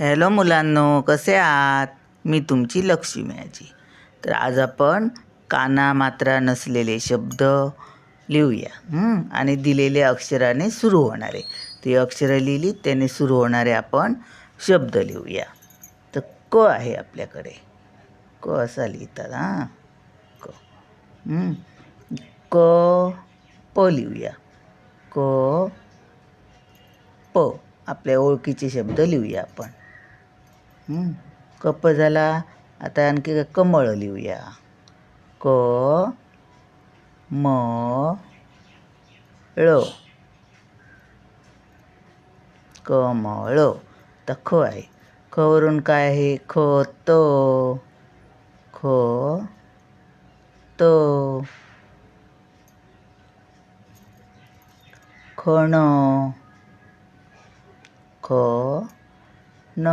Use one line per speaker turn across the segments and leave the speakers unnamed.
Hello मुलांनो कसे आहात? मी तुमची लक्ष्मी आजी तर आज आपण काना मात्रा नसलेले शब्द लिहूया आणि दिलेल्या अक्षराने सुरू होणारे ती अक्षरं लिहिली त्याने सुरू होणारे आपण शब्द लिहूया. तर क आहे आपल्याकडे. क असा लिहितात हां? क. क प लिहूया. क प. आपल्या ओळखीचे शब्द लिहूया आपण. कप झाला. आता आणखी काय कमळ लिहूया क म ळ. कमळ तर ख आहे. ख वरून काय आहे? खत ख त. खण ख न.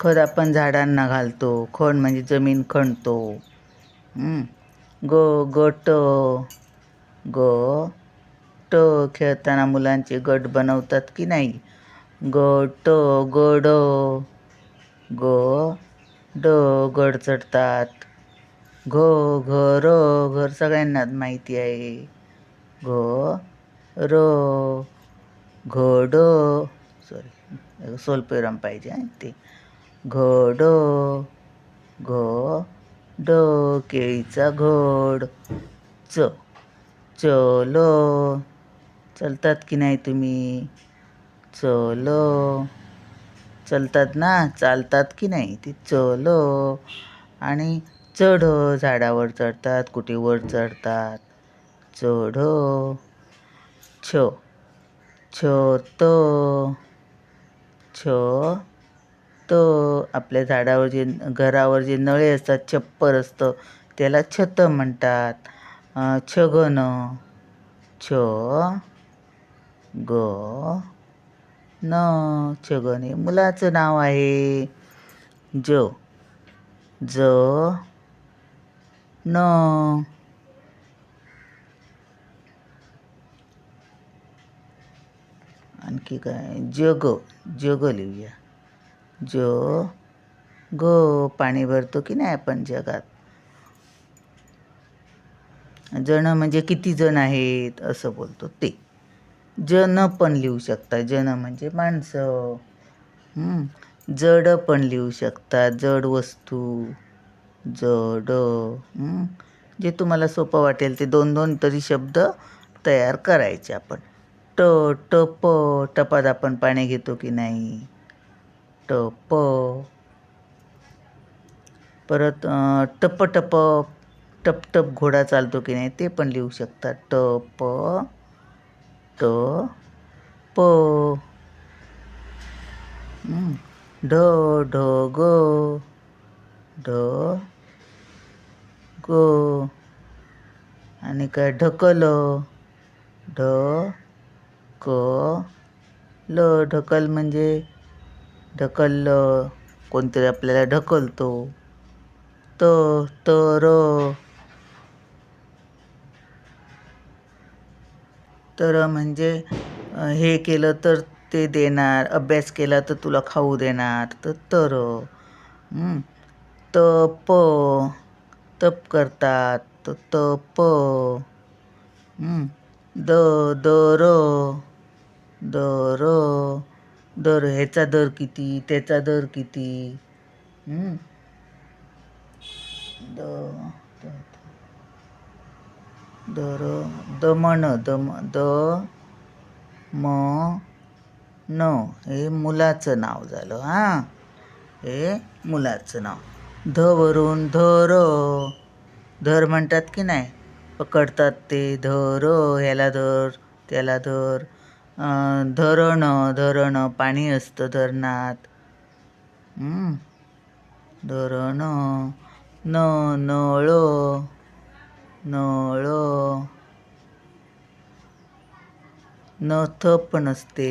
खत आपण झाडांना घालतो खण म्हणजे जमीन खणतो. ग गट ग ट खेळताना मुलांचे गट बनवतात की नाही? गट गड ग ड गड चढतात. घ घर घर सगळ्यांनाच माहिती आहे. घ र घड सॉरी सोलपेरम पाहिजे ते. घड घ ड केळीचा घड च चल. चलतात की नाही तुम्ही? चल. चलतात ना? चालतात की नाही? ती चल. आणि चढ झाडावर चढतात कुठे वर चढतात? चढ. छ. छत. छ. तो आपल्या झाडावर जे घरावर जे नळे असतात छप्पर असतं त्याला छत म्हणतात. छगन छ ग न छगन हे मुलाचं नाव आहे. ज ज न. आणखी काय? जग जग लिहूया. जो ग पाणी भरतो की नाही आपण जगात? जण म्हणजे किती जण आहेत असं बोलतो ते. जन पण लिहू शकता जन म्हणजे माणसं. जड पण लिहू शकता जड वस्तू. जड. जे तुम्हाला सोपं वाटेल ते दोन दोन तरी शब्द तयार करायचे आपण. ट टप टपात आपण पाणी घेतो की नाही? टप परत टप टप टप टप घोडा चालतो की नाही ते पण लिहू शकता. टप ट प. ढ ढ ग ढ ग. आणि काय? ढकल ढ क ल. ढकल म्हणजे ढकललं कोणतरी आपल्याला ढकलतो. त तर तर म्हणजे हे केलं तर ते देणार अभ्यास केला तर तुला खाऊ देणार तर तर तप तप करतात तर तप द दर दर दर ह्याचा दर किती त्याचा दर किती? द द- दर दमन दम द म न. हे मुलाचं नाव झालं हां. हे मुलाचं नाव. ध वरून धर. धर म्हणतात की नाही? पकडतात ते धर. ह्याला धर त्याला धर. धरण धरण पाणी असतं धरणात. हं. धरण न नळ नळ. नथ पण असते.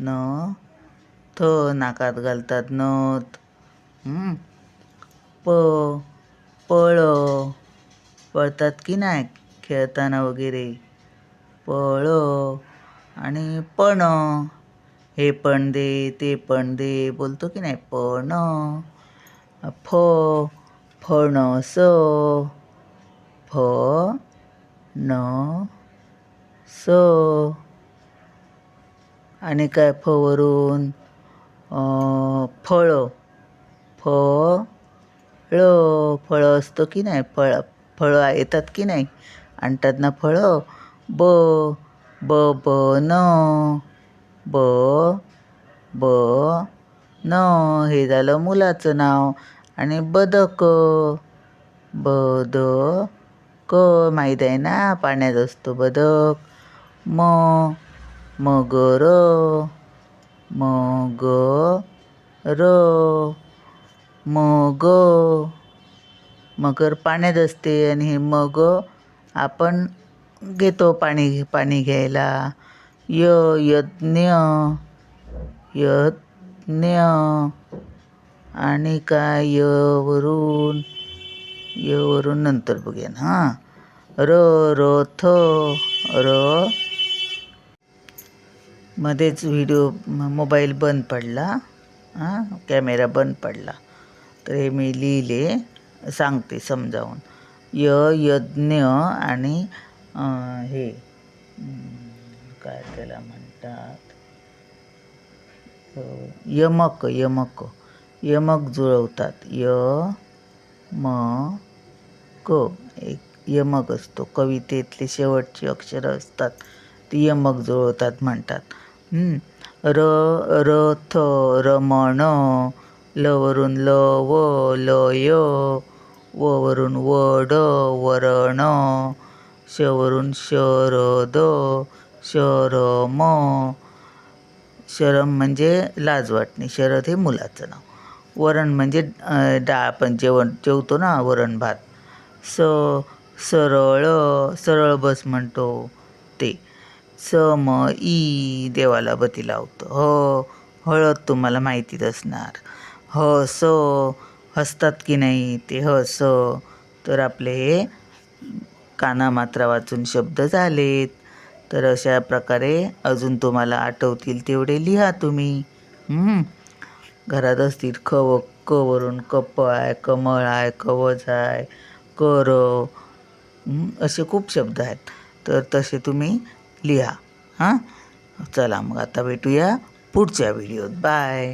न थ नाकात घालतात नथ. प पळ पळतात की नाही खेळताना वगैरे? पळ आणि पण हे पण दे ते पण दे बोलतो की नाही पण फ फणस फ न स आणि काय फ वरून फळं फळ फळं असतं की नाही फळ फळं येतात की नाही आणतात ना फळं ब ब ब न ब ब न हे झालं मुलाचं नाव. आणि बदक बद क माहीत आहे ना? पाण्यात असतो बदक. म मगर मग र मग मगर पाण्यात असते. आणि हे मग आपण घेतो पाणी पाणी घ्यायला. य यज्ञ. यज्ञ आणि काय? य वरून य वरून नंतर बघूया हां र रथ र. मध्येच व्हिडिओ मोबाईल बंद पडला. हां कॅमेरा बंद पडला. तर हे मी लिहिले सांगते समजावून. य यज्ञ आणि हे. काय त्याला म्हणतात? यमक यमक. यमक जुळवतात. य म क. एक यमक असतो. कवितेतले शेवटची अक्षरं असतात. ती यमक जुळवतात म्हणतात. र रथ रमण लवरून ल व लय व वरून वड वरण शवरून वरून शरद शरम. शरम म्हणजे लाज वाटणे. शरद हे मुलाचं नाव. वरण म्हणजे डाळ आपण जेवण जेवतो ना वरण भात. स सरळ सरळ बस म्हणतो ते. स म ई देवाला बती लावतो. ह हळद तुम्हाला माहितीच असणार. ह स हसतात की नाही ते ह स. तर आपले हे कानामात्रा वाचून शब्द झालेत. तर अशा प्रकारे अजून तुम्हाला आठवतील तेवढे लिहा तुम्ही. घरात असतील ख व क वरून कप आहे कमळ आहे कवच आहे कर असे खूप शब्द आहेत. तर तसे तुम्ही लिहा. हां? चला मग आता भेटूया पुढच्या व्हिडिओत. बाय.